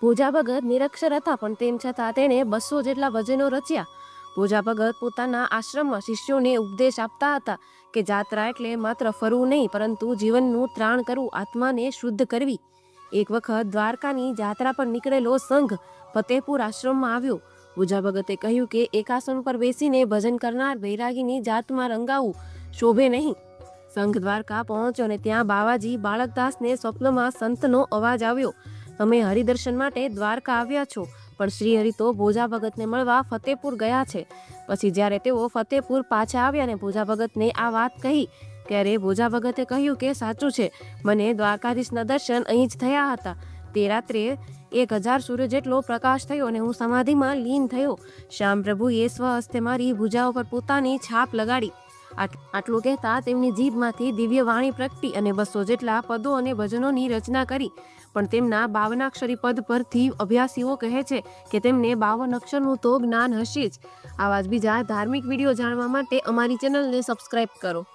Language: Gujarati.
પૂજા ભગત નિરક્ષર હતા, પણ તેમ છતાં તેણે બસો જેટલા ભજનો રચ્યા. પૂજા ભગત પોતાના આશ્રમમાં શિષ્યોને ઉપદેશ આપતા હતા કે જાત્રા એટલે માત્ર ફરવું નહીં, પરંતુ જીવનનું ત્રાણ કરવું, આત્માને શુદ્ધ કરવી. એક વખત દ્વારકાની જાત્રા પર નીકળેલો સંઘ ફતેપુર આશ્રમમાં આવ્યો. પૂજા ભગતે કહ્યું કે એકાસન પર બેસીને ભજન કરનાર વૈરાગીની જાતમાં રંગાવું શોભે નહીં. સંઘ દ્વારકા પહોંચ્યો અને ત્યાં બાવાજી બાળકદાસને સ્વપ્નમાં સંતનો અવાજ આવ્યો. તમે હરિદર્શન માટે દ્વારકા આવ્યા છો. પણ શ્રી હરિ તો ભોજા ભગતને મળવા ફતેપુર ગયા છે. પછી જ્યારે તેઓ ફતેપુર પાછા આવ્યા ને ભોજા ભગતને આ વાત કહી, ત્યારે ભોજા ભગતે કહ્યું કે સાચું છે, મને દ્વારકાધીશના દર્શન અહીં જ થયા હતા. તે રાત્રે એક હજાર સૂર્ય જેટલો પ્રકાશ થયો અને હું સમાધિમાં લીન થયો. શ્યામ પ્રભુએ સ્વહસ્તે મારી ભુજાઓ પર પોતાની છાપ લગાડી. આટલું કહેતા તેમની જીભમાંથી દિવ્ય વાણી પ્રગટી અને બસો જેટલા પદો અને ભજનોની રચના કરી. પણ તેમના બાવનાક્ષરી પદ પરથી અભ્યાસીઓ કહે છે કે તેમને બાવન અક્ષરનું તો જ્ઞાન હશે જ. આવા જ બીજા ધાર્મિક વીડિયો જાણવા માટે અમારી ચેનલને સબસ્ક્રાઇબ કરો.